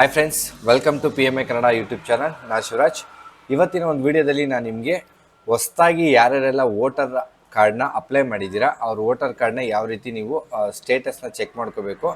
Hi friends welcome to P M A Kannada YouTube channel ನಾ ಶಿವರಾಜ್. ಇವತ್ತಿನ ಒಂದು ವಿಡಿಯೋದಲ್ಲಿ ನಾನು ನಿಮಗೆ ಹೊಸ್ತಾಗಿ ಯಾರ್ಯಾರೆಲ್ಲ ವೋಟರ್ ಕಾರ್ಡ್ನ ಅಪ್ಲೈ ಮಾಡಿದ್ದೀರಾ, ಅವ್ರ ವೋಟರ್ ಕಾರ್ಡ್ನ ಯಾವ ರೀತಿ ನೀವು ಸ್ಟೇಟಸ್ನ ಚೆಕ್ ಮಾಡ್ಕೋಬೇಕು,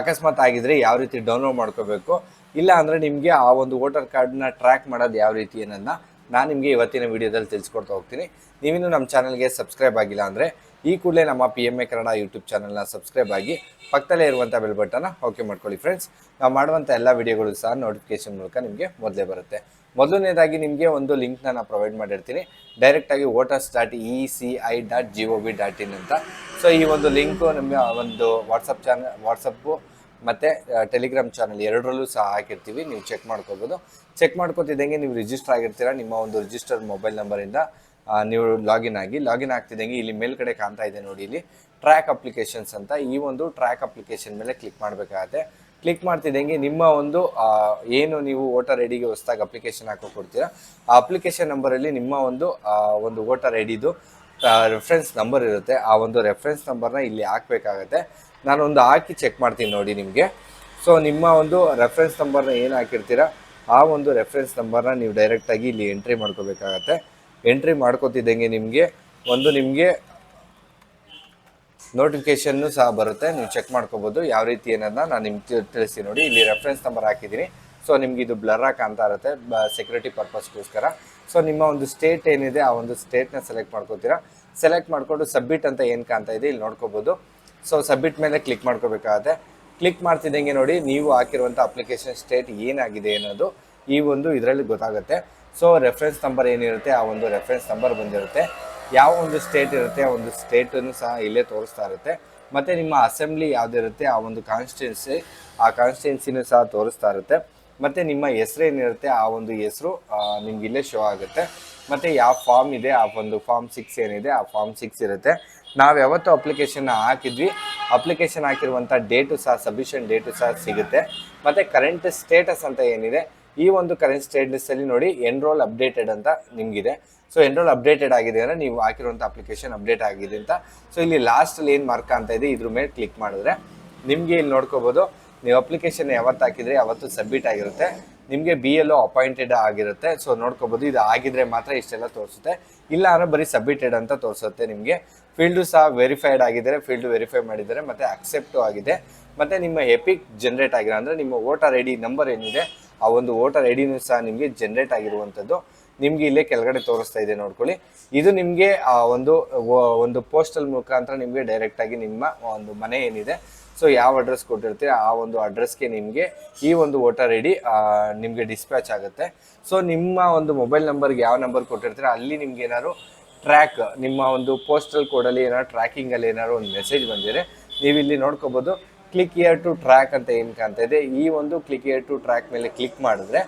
ಅಕಸ್ಮಾತ್ ಆಗಿದ್ರೆ ಯಾವ ರೀತಿ ಡೌನ್ಲೋಡ್ ಮಾಡ್ಕೋಬೇಕು, ಇಲ್ಲ ಅಂದರೆ ನಿಮಗೆ ಆ ಒಂದು ವೋಟರ್ ಕಾರ್ಡ್ನ ಟ್ರ್ಯಾಕ್ ಮಾಡೋದು ಯಾವ ರೀತಿ ಅನ್ನೋದನ್ನ ನಾನು ನಿಮಗೆ ಇವತ್ತಿನ ವಿಡಿಯೋದಲ್ಲಿ ತಿಳಿಸ್ಕೊಡ್ತಾ ಹೋಗ್ತೀನಿ. ನೀವಿನ್ನೂ ನಮ್ಮ ಚಾನಲ್ಗೆ ಸಬ್ಸ್ಕ್ರೈಬ್ ಆಗಿಲ್ಲ ಅಂದರೆ ಈ ಕೂಡಲೇ ನಮ್ಮ P M A Kannada YouTube ಚಾನಲ್ನ ಸಬ್ಸ್ಕ್ರೈಬ್ ಆಗಿ ಪಕ್ಕದಲ್ಲೇ ಇರುವಂಥ ಬೆಲ್ ಬಟನ್ನ ಓಕೆ ಮಾಡ್ಕೊಳ್ಳಿ ಫ್ರೆಂಡ್ಸ್ ನಾವು ಮಾಡುವಂಥ ಎಲ್ಲ ವಿಡಿಯೋಗಳು ಸಹ ನೋಟಿಫಿಕೇಶನ್ ಮೂಲಕ ನಿಮಗೆ ಮೊದಲೇ ಬರುತ್ತೆ. ಮೊದಲನೇದಾಗಿ ನಿಮಗೆ ಒಂದು ಲಿಂಕ್ನ ನಾನು ಪ್ರೊವೈಡ್ ಮಾಡಿರ್ತೀನಿ. ಡೈರೆಕ್ಟಾಗಿ voters dot E C I dot G O V dot in ಅಂತ. ಸೊ ಈ ಒಂದು ಲಿಂಕು ನಿಮಗೆ ಒಂದು ವಾಟ್ಸಪ್ ಚಾನಲ್ ವಾಟ್ಸಪ್ಪು ಮತ್ತು ಟೆಲಿಗ್ರಾಮ್ ಚಾನಲ್ ಎರಡರಲ್ಲೂ ಸಹ ಹಾಕಿರ್ತೀವಿ. ನೀವು ಚೆಕ್ ಮಾಡ್ಕೋಬೋದು. ಚೆಕ್ ಮಾಡ್ಕೋತಿದ್ದಂಗೆ ನೀವು ರಿಜಿಸ್ಟರ್ ಆಗಿರ್ತೀರ. ನಿಮ್ಮ ಒಂದು ರಿಜಿಸ್ಟರ್ ಮೊಬೈಲ್ ನಂಬರಿಂದ ನೀವು ಲಾಗಿನ್ ಆಗಿ ಲಾಗಿನ್ ಆಗ್ತಿದ್ದಂಗೆ ಇಲ್ಲಿ ಮೇಲ್ಗಡೆ ಕಾಣ್ತಾ ಇದೆ ನೋಡಿ ಇಲ್ಲಿ. ಟ್ರ್ಯಾಕ್ ಅಪ್ಲಿಕೇಶನ್ಸ್ ಅಂತ ಈ ಒಂದು ಟ್ರ್ಯಾಕ್ ಅಪ್ಲಿಕೇಶನ್ ಮೇಲೆ ಕ್ಲಿಕ್ ಮಾಡಬೇಕಾಗತ್ತೆ. ಕ್ಲಿಕ್ ಮಾಡ್ತಿದ್ದಂಗೆ ನಿಮ್ಮ ಒಂದು ಏನು ನೀವು ವೋಟರ್ ಐ ಡಿಗೆ ಹೊಸದಾಗಿ ಅಪ್ಲಿಕೇಶನ್ ಹಾಕೋ ಕೊಡ್ತೀರಾ, ಆ ಅಪ್ಲಿಕೇಶನ್ ನಂಬರಲ್ಲಿ ನಿಮ್ಮ ಒಂದು ಒಂದು ವೋಟರ್ ಐ ಡಿದು ರೆಫರೆನ್ಸ್ ನಂಬರ್ ಇರುತ್ತೆ. ಆ ಒಂದು ರೆಫರೆನ್ಸ್ ನಂಬರ್ನ ಇಲ್ಲಿ ಹಾಕಬೇಕಾಗತ್ತೆ. ನಾನೊಂದು ಹಾಕಿ ಚೆಕ್ ಮಾಡ್ತೀನಿ ನೋಡಿ ನಿಮಗೆ. ಸೊ ನಿಮ್ಮ ಒಂದು ರೆಫರೆನ್ಸ್ ನಂಬರ್ನ ಏನು ಹಾಕಿರ್ತೀರಾ, ಆ ಒಂದು ರೆಫರೆನ್ಸ್ ನಂಬರ್ನ ನೀವು ಡೈರೆಕ್ಟಾಗಿ ಇಲ್ಲಿ ಎಂಟ್ರಿ ಮಾಡ್ಕೋಬೇಕಾಗತ್ತೆ. ಎಂಟ್ರಿ ಮಾಡ್ಕೋತಿದ್ದಂಗೆ ನಿಮಗೆ, ಒಂದು ನಿಮಗೆ ನೋಟಿಫಿಕೇಶನ್ನು ಸಹ ಬರುತ್ತೆ. ನೀವು ಚೆಕ್ ಮಾಡ್ಕೋಬೋದು ಯಾವ ರೀತಿ ಏನನ್ನ. ನಾನು ನಿಮ್ಗೆ ತಿಳಿಸಿ ನೋಡಿ. ಇಲ್ಲಿ ರೆಫರೆನ್ಸ್ ನಂಬರ್ ಹಾಕಿದ್ದೀನಿ. ಸೊ ನಿಮ್ಗೆ ಇದು ಬ್ಲರ್ ಆಗಿ ಕಾಣ್ತಾ ಇರುತ್ತೆ ಸೆಕ್ಯೂರಿಟಿ ಪರ್ಪಸ್ಗೋಸ್ಕರ ಸೊ ನಿಮ್ಮ ಒಂದು ಸ್ಟೇಟ್ ಏನಿದೆ, ಆ ಒಂದು ಸ್ಟೇಟ್ನ ಸೆಲೆಕ್ಟ್ ಮಾಡ್ಕೋತೀರಾ. ಸೆಲೆಕ್ಟ್ ಮಾಡಿಕೊಂಡು ಸಬ್ಮಿಟ್ ಅಂತ ಏನು ಕಾಣ್ತಾ ಇದೆ, ಇಲ್ಲಿ ನೋಡ್ಕೋಬೋದು. ಸೊ ಸಬ್ಮಿಟ್ ಮೇಲೆ ಕ್ಲಿಕ್ ಮಾಡ್ಕೋಬೇಕಾಗತ್ತೆ. ಕ್ಲಿಕ್ ಮಾಡ್ತಿದ್ದಂಗೆ ನೋಡಿ, ನೀವು ಹಾಕಿರುವಂಥ ಅಪ್ಲಿಕೇಶನ್ ಸ್ಟೇಟ್ ಏನಾಗಿದೆ ಅನ್ನೋದು ಈ ಒಂದು ಇದರಲ್ಲಿ ಗೊತ್ತಾಗುತ್ತೆ. ಸೊ ರೆಫರೆನ್ಸ್ ನಂಬರ್ ಏನಿರುತ್ತೆ, ಆ ಒಂದು ರೆಫರೆನ್ಸ್ ನಂಬರ್ ಬಂದಿರುತ್ತೆ. ಯಾವ ಒಂದು ಸ್ಟೇಟ್ ಇರುತ್ತೆ, ಆ ಒಂದು ಸ್ಟೇಟನ್ನು ಸಹ ಇಲ್ಲೇ ತೋರಿಸ್ತಾ ಇರುತ್ತೆ. ಮತ್ತು ನಿಮ್ಮ ಅಸೆಂಬ್ಲಿ ಯಾವುದಿರುತ್ತೆ, ಆ ಒಂದು ಕಾನ್ಸ್ಟಿಟ್ಯೂನ್ಸಿ ಆ ಕಾನ್ಸ್ಟಿಟ್ಯೂನ್ಸಿನೂ ಸಹ ತೋರಿಸ್ತಾ ಇರುತ್ತೆ. ಮತ್ತು ನಿಮ್ಮ ಹೆಸರು ಏನಿರುತ್ತೆ, ಆ ಒಂದು ಹೆಸರು ನಿಮ್ಗೆ ಇಲ್ಲೇ ಶೋ ಆಗುತ್ತೆ. ಮತ್ತು ಯಾವ ಫಾರ್ಮ್ ಇದೆ, ಆ ಒಂದು ಫಾರ್ಮ್ ಸಿಕ್ಸ್ ಏನಿದೆ, ಆ ಫಾರ್ಮ್ ಸಿಕ್ಸ್ ಇರುತ್ತೆ. ನಾವು ಯಾವತ್ತು ಅಪ್ಲಿಕೇಶನ್ನ ಹಾಕಿದ್ವಿ. ಅಪ್ಲಿಕೇಶನ್ ಹಾಕಿರುವಂಥ ಡೇಟು ಸಹ ಸಬ್ಮಿಷನ್ ಡೇಟು ಸಹ ಸಿಗುತ್ತೆ. ಮತ್ತು ಕರೆಂಟ್ ಸ್ಟೇಟಸ್ ಅಂತ ಏನಿದೆ ಈ ಒಂದು ಕರೆಂಟ್ ಸ್ಟೇಟಸಲ್ಲಿ ನೋಡಿ ಎನ್ರೋಲ್ ಅಪ್ಡೇಟೆಡ್ ಅಂತ ನಿಮಗಿದೆ. ಸೊ ಎನ್ರೋಲ್ ಅಪ್ಡೇಟೆಡ್ ಆಗಿದೆ ಅಂದರೆ ನೀವು ಹಾಕಿರುವಂಥ ಅಪ್ಲಿಕೇಶನ್ ಅಪ್ಡೇಟ್ ಆಗಿದೆ ಅಂತ. ಸೊ ಇಲ್ಲಿ ಲಾಸ್ಟಲ್ಲಿ ಏನು ಮಾರ್ಕ್ ಅಂತ ಇದೆ, ಇದ್ರ ಮೇಲೆ ಕ್ಲಿಕ್ ಮಾಡಿದ್ರೆ ನಿಮಗೆ ಇಲ್ಲಿ ನೋಡ್ಕೋಬೋದು, ನೀವು ಅಪ್ಲಿಕೇಶನ್ ಯಾವತ್ತು ಹಾಕಿದ್ರೆ ಯಾವತ್ತು ಸಬ್ಮಿಟ್ ಆಗಿರುತ್ತೆ. ನಿಮಗೆ ಬಿ ಎಲ್ ಅಪಾಯಿಂಟೆಡ್ ಆಗಿರುತ್ತೆ. ಸೊ ನೋಡ್ಕೋಬೋದು, ಇದು ಆಗಿದ್ರೆ ಮಾತ್ರ ಇಷ್ಟೆಲ್ಲ ತೋರಿಸುತ್ತೆ. ಇಲ್ಲ ಅಂದರೆ ಬರೀ ಸಬ್ಮಿಟೆಡ್ ಅಂತ ತೋರಿಸುತ್ತೆ ನಿಮಗೆ. ಫೀಲ್ಡು ಸಹ ವೆರಿಫೈಡ್ ಆಗಿದ್ದಾರೆ ಫೀಲ್ಡ್ ವೆರಿಫೈ ಮಾಡಿದ್ದಾರೆ, ಮತ್ತು ಅಕ್ಸೆಪ್ಟು ಆಗಿದೆ. ಮತ್ತು ನಿಮ್ಮ ಎಪಿಕ್ ಜನ್ರೇಟ್ ಆಗಿರೋ ಅಂದರೆ ನಿಮ್ಮ ವೋಟರ್ ಐ ಡಿ ನಂಬರ್ ಏನಿದೆ ಆ ಒಂದು ವೋಟರ್ ಐ ಡಿನೂ ಸಹ ನಿಮಗೆ ಜನ್ರೇಟ್ ಆಗಿರುವಂಥದ್ದು ನಿಮಗೆ ಇಲ್ಲೇ ಕೆಳಗಡೆ ತೋರಿಸ್ತಾ ಇದೆ ನೋಡ್ಕೊಳ್ಳಿ. ಇದು ನಿಮಗೆ, ಆ, ಒಂದು ಒಂದು ಪೋಸ್ಟಲ್ ಮುಖಾಂತರ ನಿಮಗೆ ಡೈರೆಕ್ಟಾಗಿ ನಿಮ್ಮ ಒಂದು ಮನೆ ಏನಿದೆ. ಸೊ ಯಾವ ಅಡ್ರೆಸ್ ಕೊಟ್ಟಿರ್ತೀರಿ, ಆ ಒಂದು ಅಡ್ರೆಸ್ಗೆ ನಿಮಗೆ ಈ ಒಂದು ವೋಟರ್ ಐ ಡಿ ನಿಮಗೆ ಡಿಸ್ಪ್ಯಾಚ್ ಆಗುತ್ತೆ. ಸೊ ನಿಮ್ಮ ಒಂದು ಮೊಬೈಲ್ ನಂಬರ್ಗೆ ಯಾವ ನಂಬರ್ ಕೊಟ್ಟಿರ್ತೀರ, ಅಲ್ಲಿ ನಿಮ್ಗೆ ಏನಾದ್ರು ಟ್ರ್ಯಾಕ್ ನಿಮ್ಮ ಒಂದು ಪೋಸ್ಟಲ್ ಕೋಡಲ್ಲಿ ಏನಾದ್ರು ಟ್ರ್ಯಾಕಿಂಗಲ್ಲಿ ಏನಾದ್ರು ಒಂದು ಮೆಸೇಜ್ ಬಂದಿದೆ ನೀವು ಇಲ್ಲಿ ನೋಡ್ಕೋಬೋದು. ಕ್ಲಿಕ್ ಇಯರ್ ಟು ಟ್ರ್ಯಾಕ್ ಅಂತ ಏನು ಕಾಣ್ತಾ ಇದೆ? ಈ ಒಂದು ಕ್ಲಿಕ್ ಇಯರ್ ಟು ಟ್ರ್ಯಾಕ್ ಮೇಲೆ ಕ್ಲಿಕ್ ಮಾಡಿದ್ರೆ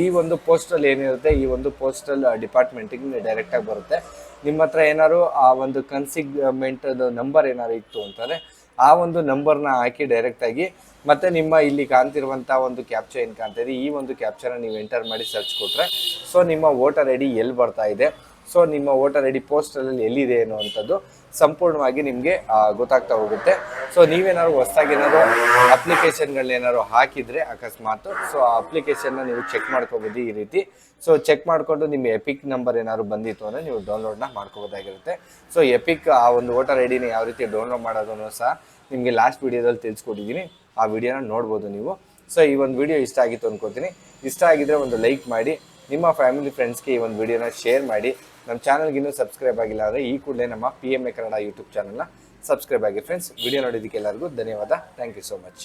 ಈ ಒಂದು ಪೋಸ್ಟಲ್ ಏನಿರುತ್ತೆ? ಈ ಒಂದು ಪೋಸ್ಟಲ್ ಡಿಪಾರ್ಟ್ಮೆಂಟಿಗೆ ಡೈರೆಕ್ಟಾಗಿ ಬರುತ್ತೆ. ನಿಮ್ಮ ಹತ್ರ ಏನಾದ್ರು ಆ ಒಂದು ಕನ್ಸಿಗ್ಮೆಂಟ್ ನಂಬರ್ ಏನಾದ್ರು ಇತ್ತು ಅಂತಂದರೆ ಆ ಒಂದು ನಂಬರ್ನ ಹಾಕಿ ಡೈರೆಕ್ಟಾಗಿ ಮತ್ತು ನಿಮ್ಮ ಇಲ್ಲಿ ಕಾಣ್ತಿರುವಂಥ ಒಂದು ಕ್ಯಾಪ್ಚರ್ ಏನು ಕಾಣ್ತಾ ಇದೆ? ಈ ಒಂದು ಕ್ಯಾಪ್ಚರನ್ನ ನೀವು ಎಂಟರ್ ಮಾಡಿ ಸರ್ಚ್ ಕೊಟ್ಟರೆ ಸೊ ನಿಮ್ಮ ವೋಟರ್ ಐ ಡಿ ಎಲ್ಲಿ ಬರ್ತಾ ಇದೆ? ಸೊ ನಿಮ್ಮ ವೋಟರ್ ಐ ಡಿ ಪೋಸ್ಟಲ್ಲಿ ಎಲ್ಲಿದೆ ಅನ್ನುವಂಥದ್ದು ಸಂಪೂರ್ಣವಾಗಿ ನಿಮಗೆ ಗೊತ್ತಾಗ್ತಾ ಹೋಗುತ್ತೆ. ಸೊ ನೀವೇನಾದ್ರು ಹೊಸದಾಗಿ ಏನಾದ್ರು ಅಪ್ಲಿಕೇಶನ್ಗಳನ್ನೇನಾದ್ರು ಹಾಕಿದರೆ ಅಕಸ್ಮಾತ್ ಸೊ ಆ ಅಪ್ಲಿಕೇಶನ್ನ ನೀವು ಚೆಕ್ ಮಾಡ್ಕೋಬೋದು ಈ ರೀತಿ. ಸೊ ಚೆಕ್ ಮಾಡಿಕೊಂಡು ನಿಮ್ಮ ಎಪಿಕ್ ನಂಬರ್ ಏನಾದ್ರು ಬಂದಿತ್ತು ಅಂದರೆ ನೀವು ಡೌನ್ಲೋಡ್ನ ಮಾಡ್ಕೋಬೋದಾಗಿರುತ್ತೆ. ಸೊ ಎಪಿಕ್ ಆ ಒಂದು ವೋಟರ್ ಐ ಡಿನ ಯಾವ ರೀತಿ ಡೌನ್ಲೋಡ್ ಮಾಡೋದನ್ನು ಸಹ ನಿಮಗೆ ಲಾಸ್ಟ್ ವಿಡಿಯೋದಲ್ಲಿ ತಿಳಿಸ್ಕೊಟ್ಟಿದ್ದೀನಿ. ಆ ವಿಡಿಯೋನ ನೋಡ್ಬೋದು ನೀವು. ಸೊ ಈ ಒಂದು ವಿಡಿಯೋ ಇಷ್ಟ ಆಗಿತ್ತು ಅಂದ್ಕೋತೀನಿ ಇಷ್ಟ ಆಗಿದ್ರೆ ಒಂದು ಲೈಕ್ ಮಾಡಿ, ನಿಮ್ಮ ಫ್ಯಾಮಿಲಿ ಫ್ರೆಂಡ್ಸ್ಗೆ ಈ ಒಂದು ವಿಡಿಯೋನ ಶೇರ್ ಮಾಡಿ. ನಮ್ಮ ಚಾನಲ್ಗೆ ಇನ್ನೂ ಸಬ್ಸ್ಕ್ರೈಬ್ ಆಗಿಲ್ಲ ಆದರೆ ಈ ಕೂಡಲೇ ನಮ್ಮ P M A Kannada YouTube ಚಾನಲ್ನ ಸಬ್ಸ್ಕ್ರೈಬ್ ಆಗಿ ಫ್ರೆಂಡ್ಸ್ ವಿಡಿಯೋ ನೋಡಿದ್ದಕ್ಕೆ ಎಲ್ಲರಿಗೂ ಧನ್ಯವಾದ. Thank you so much